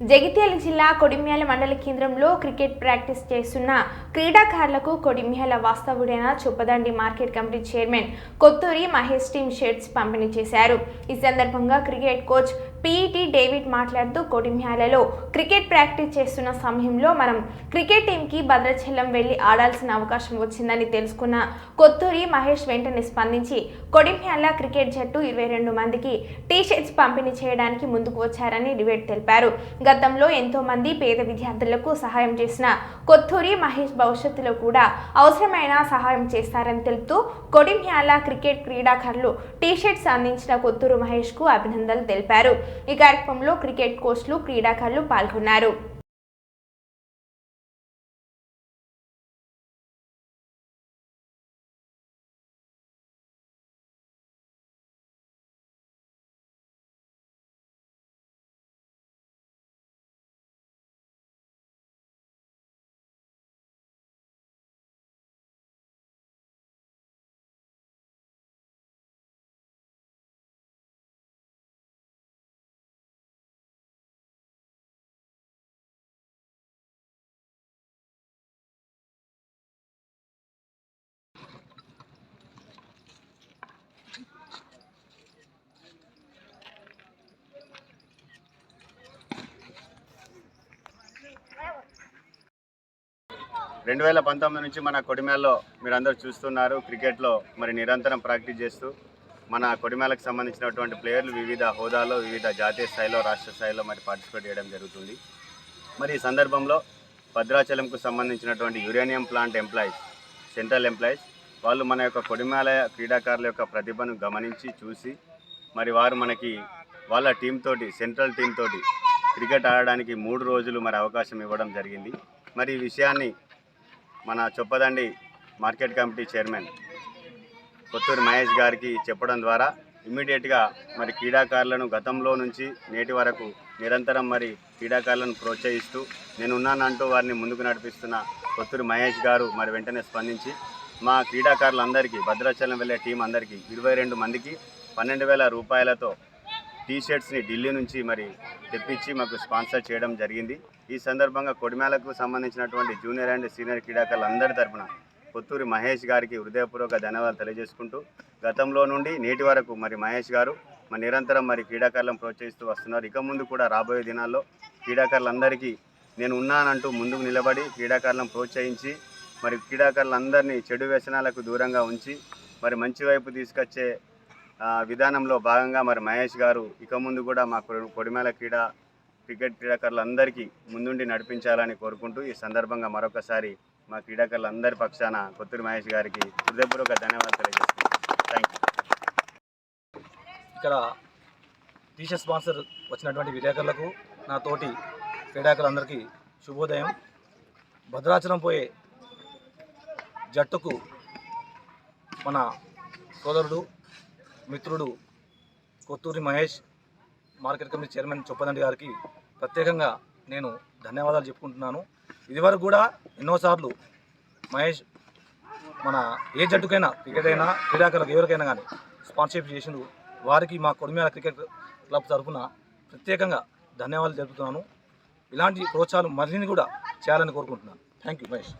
జగిత్యాల జిల్లా కొడిమ్యాల మండల కేంద్రంలో క్రికెట్ ప్రాక్టీస్ చేస్తున్న క్రీడాకారులకు Kodimyala వాస్తవుడైన Choppadandi market committee chairman Kothuri Mahesh team shirts పంపిణీ చేశారు. ఈ సందర్భంగా క్రికెట్ కోచ్ పీఈటీ డేవిడ్ మాట్లాడుతూ కొటిమ్యాలలో క్రికెట్ ప్రాక్టీస్ చేస్తున్న సమయంలో మనం క్రికెట్ టీంకి భద్రాచలం వెళ్ళి ఆడాల్సిన అవకాశం వచ్చిందని తెలుసుకున్న కొత్తూరి మహేష్ వెంటనే స్పందించి కొడిమ్యాల క్రికెట్ జట్టు ఇరవై రెండు మందికి టీ షర్ట్స్ పంపిణీ చేయడానికి ముందుకు వచ్చారని డిబేట్ తెలిపారు. గతంలో ఎంతో మంది పేద విద్యార్థులకు సహాయం చేసిన కొత్తూరి మహేష్ భవిష్యత్తులో కూడా అవసరమైన సహాయం చేస్తారని తెలుపుతూ కొడిమ్యాల క్రికెట్ క్రీడాకారులు టీ షర్ట్స్ అందించిన కొత్తూరు మహేష్కు అభినందనలు తెలిపారు. ఈ కార్యక్రమంలో క్రికెట్ కోచ్లు క్రీడాకారులు పాల్గొన్నారు. రెండు వేల పంతొమ్మిది నుంచి మన కొడిమేలలో మీరందరూ చూస్తున్నారు క్రికెట్లో మరి నిరంతరం ప్రాక్టీస్ చేస్తూ మన కొడిమేలకు సంబంధించినటువంటి ప్లేయర్లు వివిధ హోదాలో వివిధ జాతీయ స్థాయిలో రాష్ట్ర స్థాయిలో మరి పార్టిసిపేట్ చేయడం జరుగుతుంది. మరి ఈ సందర్భంలో భద్రాచలంకు సంబంధించినటువంటి uranium plant employees central employees వాళ్ళు మన యొక్క కొడిమేల క్రీడాకారుల యొక్క ప్రతిభను గమనించి చూసి మరి వారు మనకి వాళ్ళ టీం తోటి సెంట్రల్ టీం తోటి క్రికెట్ ఆడడానికి మూడు రోజులు మరి అవకాశం ఇవ్వడం జరిగింది. మరి ఈ విషయాన్ని మన Choppadandi market committee chairman Kothuru Mahesh గారికి చెప్పడం ద్వారా ఇమ్మీడియట్గా మరి క్రీడాకారులను గతంలో నుంచి నేటి వరకు నిరంతరం మరి క్రీడాకారులను ప్రోత్సహిస్తూ నేను ఉన్నానంటూ వారిని ముందుకు నడిపిస్తున్న కొత్తూరు మహేష్ గారు మరి వెంటనే స్పందించి మా క్రీడాకారులందరికీ భద్రాచలం వెళ్ళే టీం అందరికీ ఇరవై రెండు మందికి పన్నెండు వేల రూపాయలతో టీ షర్ట్స్ని ఢిల్లీ నుంచి మరి తెప్పించి మాకు స్పాన్సర్ చేయడం జరిగింది. ఈ సందర్భంగా కొడిమేలకు సంబంధించినటువంటి జూనియర్ అండ్ సీనియర్ క్రీడాకారులందరి తరపున కొత్తూరి మహేష్ గారికి హృదయపూర్వక ధన్యవాదాలు తెలియజేసుకుంటూ గతంలో నుండి నేటి వరకు మరి మహేష్ గారు మరి నిరంతరం మరి క్రీడాకారులను ప్రోత్సహిస్తూ వస్తున్నారు. ఇక ముందు కూడా రాబోయే దినాల్లో క్రీడాకారులందరికీ నేను ఉన్నానంటూ ముందుకు నిలబడి క్రీడాకారులను ప్రోత్సహించి మరి క్రీడాకారులందరినీ చెడు వ్యసనాలకు దూరంగా ఉంచి మరి మంచి వైపు తీసుకొచ్చే విధానంలో భాగంగా మరి మహేష్ గారు ఇక ముందు కూడా మా కొ- కొడిమేల క్రీడా క్రికెట్ క్రీడాకారులందరికీ ముందుండి నడిపించాలని కోరుకుంటూ ఈ సందర్భంగా మరొకసారి మా క్రీడాకారులందరి పక్షాన కొత్తూరు మహేష్ గారికి హృదయపూర్వక ధన్యవాదాలు తెలియజేస్తున్నాను. థ్యాంక్ యూ ఇక్కడ టీషర్ట్ స్పాన్సర్ వచ్చినటువంటి విలేకరులకు నా తోటి క్రీడాకారులందరికీ శుభోదయం. భద్రాచలం పోయే జట్టుకు మన సోదరుడు మిత్రుడు Kothuri Mahesh market committee chairman Choppadandi గారికి ప్రత్యేకంగా నేను ధన్యవాదాలు చెప్పుకుంటున్నాను. ఇదివరకు కూడా ఎన్నోసార్లు మహేష్ మన ఏ జట్టుకైనా క్రికెట్ అయినా క్రీడాకారులకు ఎవరికైనా కానీ స్పాన్సర్షిప్ చేసిండు. వారికి మా కొడిమేల క్రికెట్ క్లబ్ తరఫున ప్రత్యేకంగా ధన్యవాదాలు తెలుపుతున్నాను. ఇలాంటి ప్రోత్సాహాలు మరిన్ని కూడా చేయాలని కోరుకుంటున్నాను. Thank you Mahesh.